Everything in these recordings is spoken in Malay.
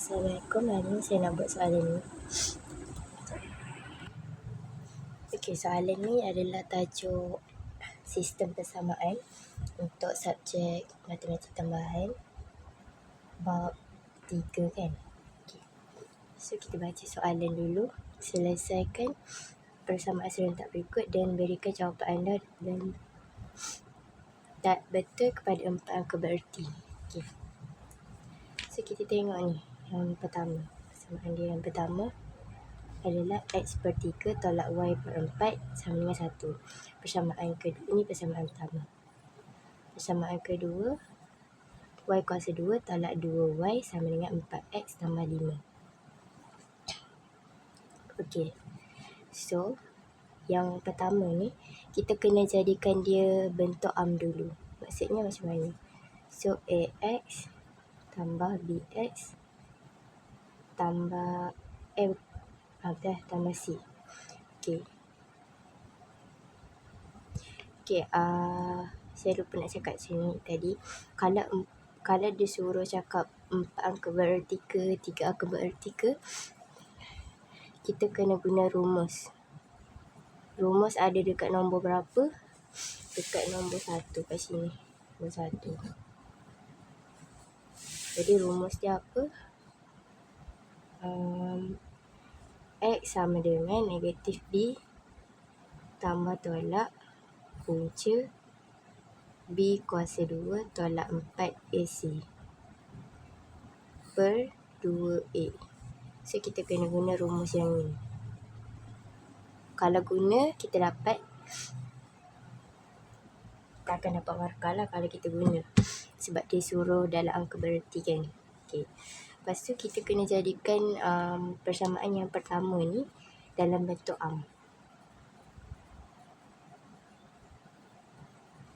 Assalamualaikum. Hari ni saya nak buat soalan ni. Okey, soalan ni adalah tajuk sistem persamaan untuk subjek matematik tambahan bab 3 kan. Okay. So kita baca soalan dulu. Selesaikan persamaan serentak berikut dan berikan jawapan anda dan tak betul kepada empat angka bererti. Okay. So kita tengok ni yang pertama. Persamaan dia yang pertama adalah X per 3 tolak Y per 4 sama dengan 1. Persamaan kedua, ini persamaan pertama. Persamaan kedua, Y kuasa 2 tolak 2Y sama dengan 4X tambah 5. Okey. So, yang pertama ni, kita kena jadikan dia bentuk am dulu. Maksudnya macam mana? So, AX tambah BX tambah M ah, dah tambah C. Okey. Okey, uh, saya lupa nak cakap sini tadi. Kalau kalau dia suruh cakap empat angka bererti ke, tiga angka bererti ke, kita kena guna rumus. Rumus ada dekat nombor berapa? Dekat nombor satu kat sini. Nombor satu. Jadi rumus dia apa? Um, X sama dengan negatif B tambah tolak punca B kuasa 2 tolak 4 AC per 2A. So kita kena guna rumus yang ni. Kalau guna kita dapat kita akan dapat markah lah kalau kita guna. Sebab dia suruh dalam angka bererti kan. Okay. Lepas tu kita kena jadikan um, persamaan yang pertama ni dalam bentuk am.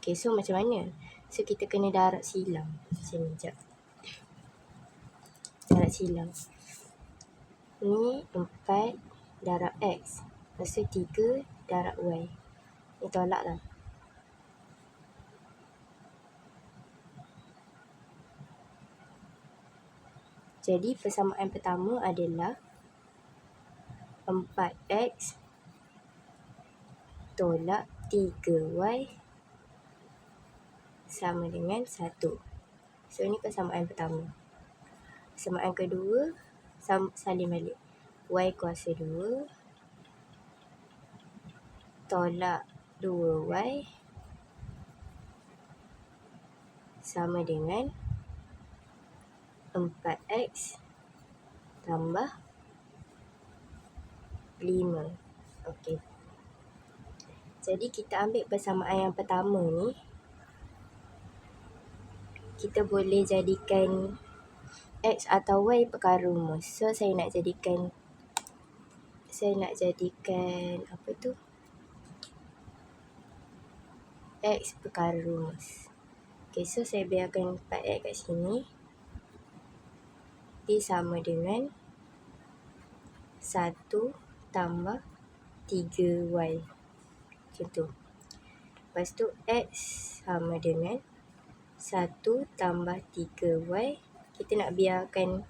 Okay, so macam mana? So kita kena darab silang. Macam ni, sekejap. Darab silang. Ni 4 darab X. Lepas tu 3 darab Y. Ni tolak lah. Jadi persamaan pertama adalah 4x tolak 3y sama dengan 1. So ini persamaan pertama. Persamaan kedua salin balik. y kuasa 2 tolak 2y sama dengan 4x tambah 5. Okey. Jadi kita ambil persamaan yang pertama ni. Kita boleh jadikan x atau y perkara rumus. So saya nak jadikan saya nak jadikan apa tu? x perkara rumus. Okey, so saya biarkan 4x kat sini. P sama dengan 1 tambah 3Y. Macam tu. Lepas tu X sama dengan 1 tambah 3Y. Kita nak biarkan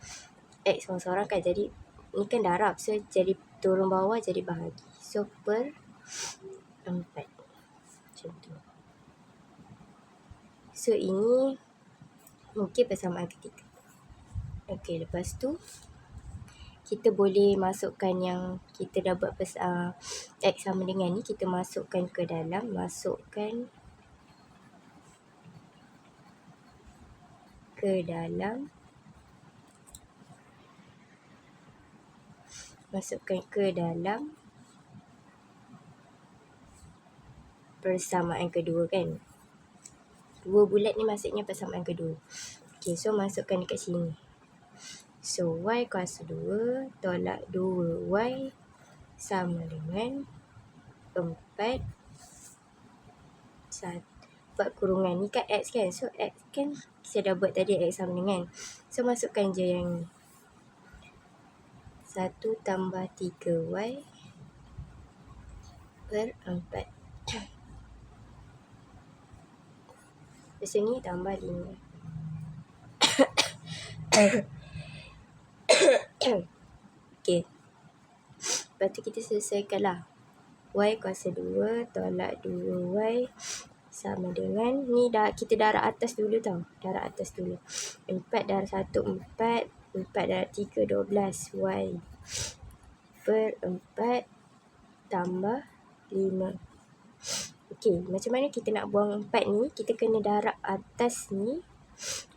X seorang-seorang kan. Jadi ni kan darab. So jadi turun bawah jadi bahagi. So per 4. Macam tu. So ini mungkin persamaan ketiga. Okey, lepas tu kita boleh masukkan yang kita dah buat pers- uh, X sama dengan ni kita masukkan ke dalam masukkan ke dalam masukkan ke dalam persamaan kedua kan? Dua bulat ni maksudnya persamaan kedua. Okay, so masukkan dekat sini So, y kuasa 2 tolak 2y sama dengan 4 1 buat kurungan. Ni kan x kan? So x kan saya dah buat tadi x sama dengan. So masukkan je yang ni. 1 tambah 3y per 4 Lepas ni tambah 5 okay. Lepas tu kita selesaikan lah. Y kuasa 2 tolak 2Y sama dengan ni dah kita darab atas dulu tau. Darab atas dulu. 4 darab 1 4, 4 darab 3 12 Y per 4 tambah 5. Okey, macam mana kita nak buang 4 ni? Kita kena darab atas ni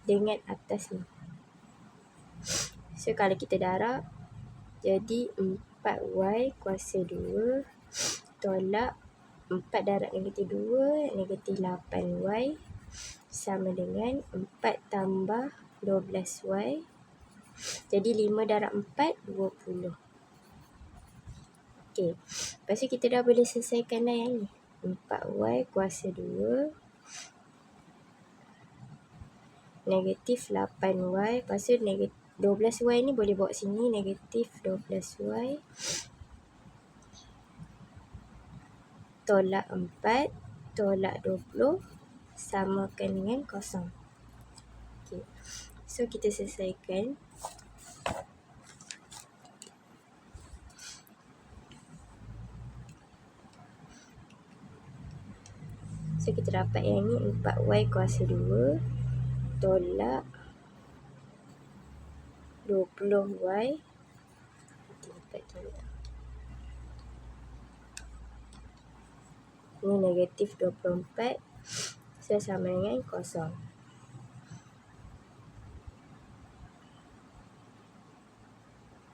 dengan atas ni. So kalau kita darab jadi 4Y kuasa 2 tolak 4 darab negatif 2, negatif 8Y sama dengan 4 tambah 12Y. Jadi 5 darab 4, 20. Okey, lepas tu kita dah boleh selesaikan lah yang ni. 4Y kuasa 2 negatif 8Y. Lepas tu negatif 12Y ni boleh bawa sini negatif 12Y tolak 4 tolak 20 samakan dengan kosong. Okay. So kita selesaikan. So kita dapat yang ni 4y kuasa 2 tolak 20y. Kita dapat tolak. Ini negatif 24. So, sama dengan kosong.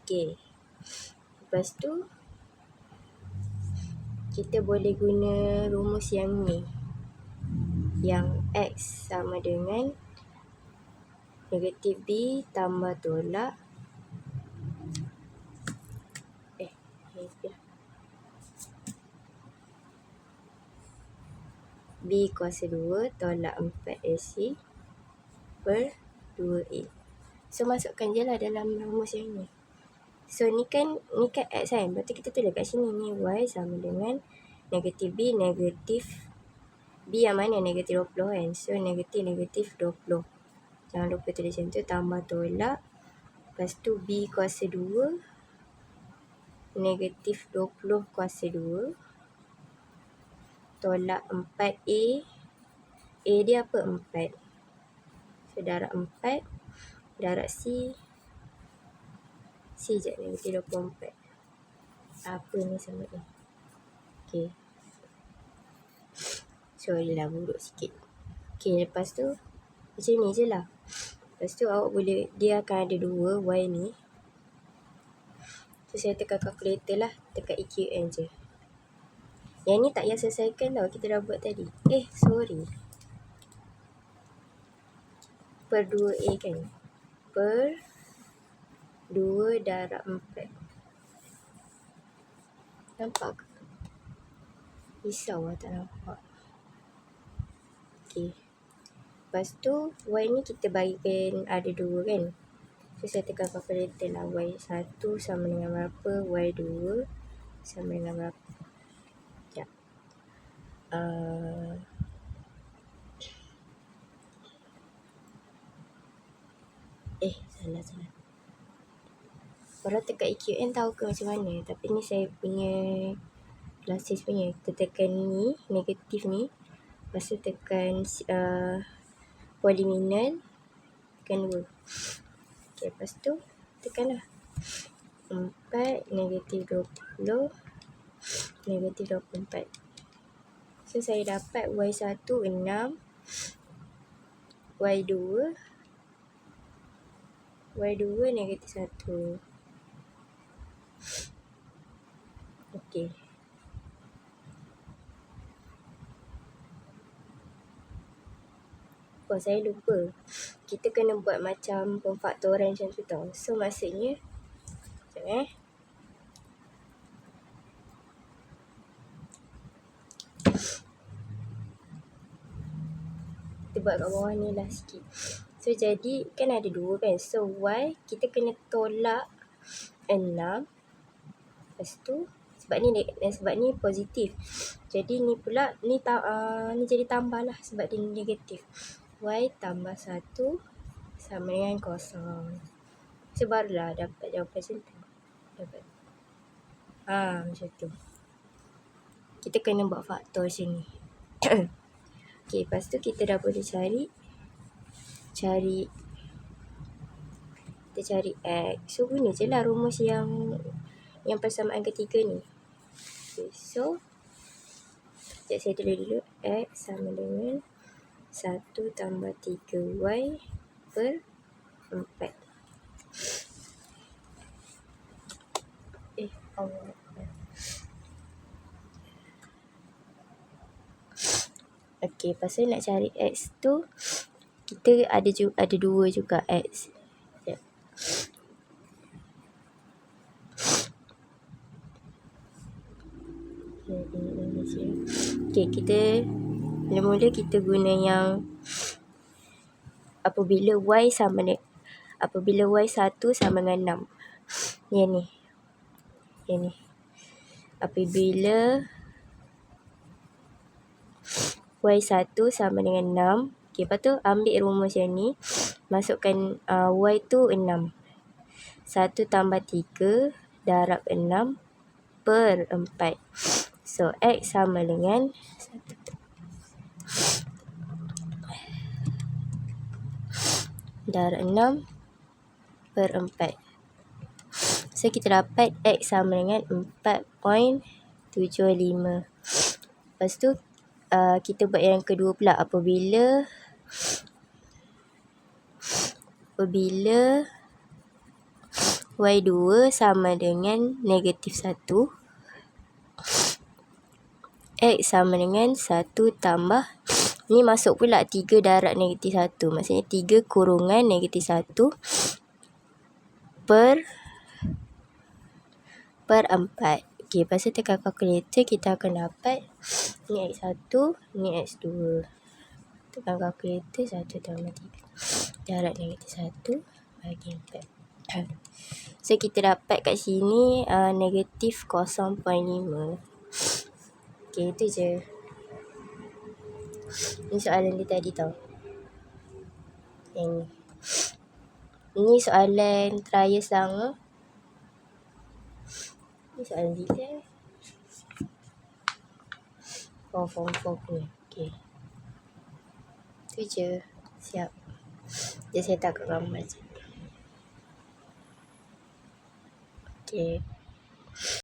Okey. Lepas tu, kita boleh guna rumus yang ni. Yang X sama dengan negatif B tambah tolak. Eh, B kuasa 2 tolak 4AC per 2A. So, masukkan je lah dalam rumus yang ni. So, ni kan, ni kan X kan. Berarti kita tulis kat sini ni Y sama dengan negatif B, negatif B yang mana negatif 20 kan. So, negatif, negatif 20. Jangan lupa tulis macam tu. Tambah tolak. Lepas tu B kuasa 2. Negatif 20 kuasa 2 tolak 4A. A dia apa? 4. So, darab 4. Darab C. C je negatif 24. Apa ni sama ni? Okay. Sorry lah buruk sikit. Okay lepas tu. Macam ni je lah. Lepas tu awak boleh. Dia akan ada dua Y ni. So saya tekan calculator lah. Tekan EQN je. Yang ni tak payah selesaikan tau. Kita dah buat tadi. Eh, sorry. Per 2A kan. Per 2 darab 4. Nampak ke? Risau lah tak nampak. Okay. Lepas tu, Y ni kita bagikan ada dua kan. So, saya tekan calculator lah. Y1 sama dengan berapa. Y2 sama dengan berapa. Uh, eh salah salah Korang tekan EQN tahu ke macam mana Tapi ni saya punya Classes punya Kita tekan ni Negatif ni Lepas tu tekan uh, Polyminal Tekan dua. Okay lepas tu Tekan lah Empat Negatif dua puluh. Negatif dua puluh empat. So saya dapat Y1 6 Y2 Y2 negatif 1 Okay Oh saya lupa Kita kena buat macam pemfaktoran macam tu tau So maksudnya Sekejap eh buat kat bawah ni lah sikit. So jadi kan ada dua kan. So Y kita kena tolak enam. Lepas tu sebab ni sebab ni positif. Jadi ni pula ni ta, uh, ni jadi tambah lah sebab dia negatif. Y tambah satu sama dengan kosong. Sebarulah dapat jawapan macam tu. Dapat. Ha, macam tu. Kita kena buat faktor macam ni. okay, lepas tu kita dah boleh cari. Cari. Kita cari X. So, guna je lah rumus yang yang persamaan ketiga ni. Okay, so, Sekejap saya tulis dulu. X sama dengan 1 tambah 3Y per 4. Eh, Allah. Okey, pasal nak cari X tu, kita ada ju ada dua juga X. Okay, kita mula-mula kita guna yang apabila Y sama dengan apabila Y satu sama dengan 6. Yang ni. Yang ni. Apabila Y satu sama dengan 6. Okay, lepas tu ambil rumus yang ni. Masukkan uh, Y tu 6. 1 tambah 3 darab 6 per 4. So, X sama dengan 1. Darab 6 per 4. So, kita dapat X sama dengan 4.75. Lepas tu, uh, kita buat yang kedua pula. Apabila apabila Y2 sama dengan negatif 1 X sama dengan 1 tambah Ni masuk pula 3 darab negatif 1 Maksudnya 3 kurungan negatif 1 Per Per 4 Okay, lepas tu tekan kalkulator Kita akan dapat Ni X1 Ni X2 Tekan kalkulator 1 tambah 3 Darab negatif 1 Bagi 4 So kita dapat kat sini uh, Negatif 0.5 Okey, itu je. Ini soalan dia tadi tau. Yang ni. Ini soalan trial sama. Ini soalan detail. Form, form, form ni. Okey. Itu je. Siap. Jadi saya tak kat gambar je. Okey.